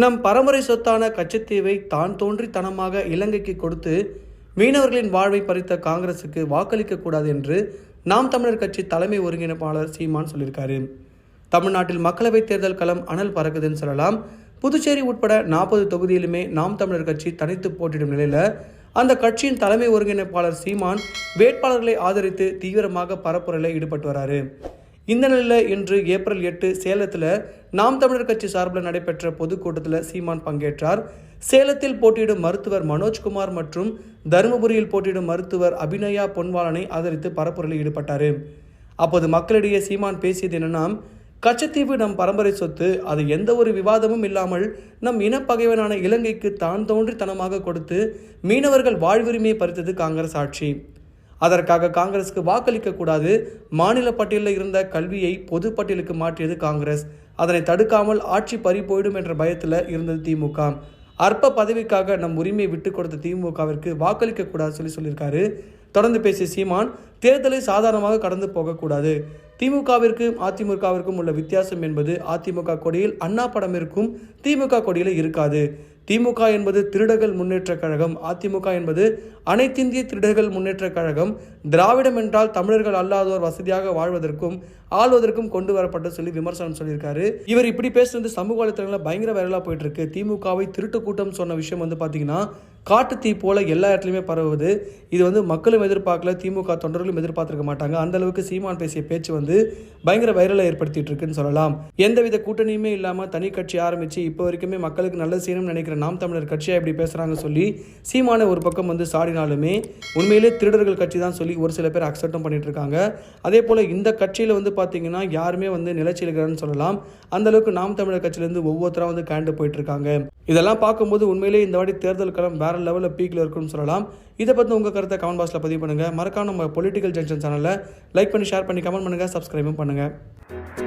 நம் பரம்பரை சொத்தான கச்சத்தீவை தான் தோன்றித்தனமாக இலங்கைக்கு கொடுத்து மீனவர்களின் வாழ்வை பறித்த காங்கிரசுக்கு வாக்களிக்க கூடாது என்று நாம் தமிழர் கட்சி தலைமை ஒருங்கிணைப்பாளர் சீமான் சொல்லியிருக்காரு. தமிழ்நாட்டில் மக்களவைத் தேர்தல் களம் அனல் பறக்குதுன்னு சொல்லலாம். புதுச்சேரி உட்பட நாற்பது தொகுதியிலுமே நாம் தமிழர் கட்சி தனித்து போட்டியிடும் நிலையில் அந்த கட்சியின் தலைமை ஒருங்கிணைப்பாளர் சீமான் வேட்பாளர்களை ஆதரித்து தீவிரமாக பரப்புரையில் ஈடுபட்டு வராரு. இந்த நிலையில் இன்று ஏப்ரல் எட்டு சேலத்தில் நாம் தமிழர் கட்சி சார்பில் நடைபெற்ற பொதுக்கூட்டத்தில் சீமான் பங்கேற்றார். சேலத்தில் போட்டியிடும் மருத்துவர் மனோஜ்குமார் மற்றும் தருமபுரியில் போட்டியிடும் மருத்துவர் அபிநயா பொன்வாலனை ஆதரித்து பரப்புரையில் ஈடுபட்டார். அப்போது மக்களிடையே சீமான் பேசியது என்னன்னா கச்சத்தீவு நம் பரம்பரை சொத்து அது எந்த ஒரு விவாதமும் இல்லாமல் நம் இனப்பகைவனான இலங்கைக்கு தான் தோன்றித்தனமாக கொடுத்து மீனவர்கள் வாழ்வுரிமையை பறித்தது காங்கிரஸ் ஆட்சி. அதற்காக காங்கிரஸுக்கு வாக்களிக்க கூடாது. மாநில பட்டியலில் இருந்த கல்வியை பொது பட்டியலுக்கு மாற்றியது காங்கிரஸ். அதனை தடுக்காமல் ஆட்சி பறி போயிடும் என்ற பயத்தில் இருந்தது திமுக. அற்ப பதவிக்காக நம் உரிமையை விட்டு கொடுத்த திமுகவிற்கு வாக்களிக்க கூடாது சொல்லி சொல்லியிருக்காரு. தொடர்ந்து பேசிய சீமான் தேர்தலை சாதாரணமாக கடந்து போகக்கூடாது திமுகவிற்கும் அதிமுகவிற்கும் உள்ள வித்தியாசம் என்பது அதிமுக கொடியில் அண்ணா படம் இருக்கும் திமுக கொடியில் இருக்காது. திமுக என்பது திருடர்கள் முன்னேற்ற கழகம். அதிமுக என்பது அனைத்திந்திய திருடர்கள் முன்னேற்ற கழகம். திராவிடம் என்றால் தமிழர்கள் அல்லாதோர் வசதியாக வாழ்வதற்கும் ஆள்வதற்கும் கொண்டு வரப்பட்டு சொல்லி விமர்சனம் சொல்லியிருக்காரு. இவர் இப்படி பேசுறது சமூக வலைத்தளங்களில் பயங்கர வைரலாக போயிட்டு இருக்கு திமுகவை திருட்டு கூட்டம் சொன்ன விஷயம் வந்து பார்த்தீங்கன்னா காட்டு தீ போல எல்லா இடத்துலையுமே பரவுது. இது வந்து மக்களும் எதிர்பார்க்கல திமுக தொண்டர்களும் எதிர்பார்த்திருக்க மாட்டாங்க. அந்த அளவுக்கு சீமான் பேசிய பேச்சு வந்து வந்து பயங்கர வைரலை ஏற்படுத்திட்டு இருக்குன்னு சொல்லலாம். எந்தவித கூட்டணியுமே இல்லாமல் தனி கட்சி ஆரம்பிச்சு இப்போ வரைக்குமே மக்களுக்கு நல்லது செய்யணும்னு நினைக்கிற நாம் தமிழர் கட்சியாக இப்படி பேசுகிறாங்க சொல்லி சீமான ஒரு பக்கம் வந்து சாடினாலுமே உண்மையிலே திருடர்கள் கட்சி தான் சொல்லி ஒரு சில பேர் அக்செப்டும் பண்ணிட்டு இருக்காங்க. அதே போல் இந்த கட்சியில் வந்து பார்த்தீங்கன்னா யாருமே வந்து நிலச்சிருக்கிறான்னு சொல்லலாம். அந்த அளவுக்கு நாம் தமிழர் கட்சியிலேருந்து ஒவ்வொருத்தராக வந்து கேண்டு போயிட்டு இருக்காங்க. இதெல்லாம் பார்க்கும்போது உண்மையிலே இந்த வாட்டி தேர்தல் களம் வேற லெவலில் பீக்கில் இருக்குன்னு சொல்லலாம். இதை பற்றி உங்கள் கருத்தை கமெண்ட் பாக்ஸில் பதிவு பண்ணுங்கள் மறக்காம நம்ம பொலிட்டிக்கல் ஜங்ஷன் சேனலில் லைக் பண்ணி ஷேர் பண்ணி கமெண்ட் பண்ணுங்கள் சப்ஸ்கிரைபும் பண்ணுங்கள்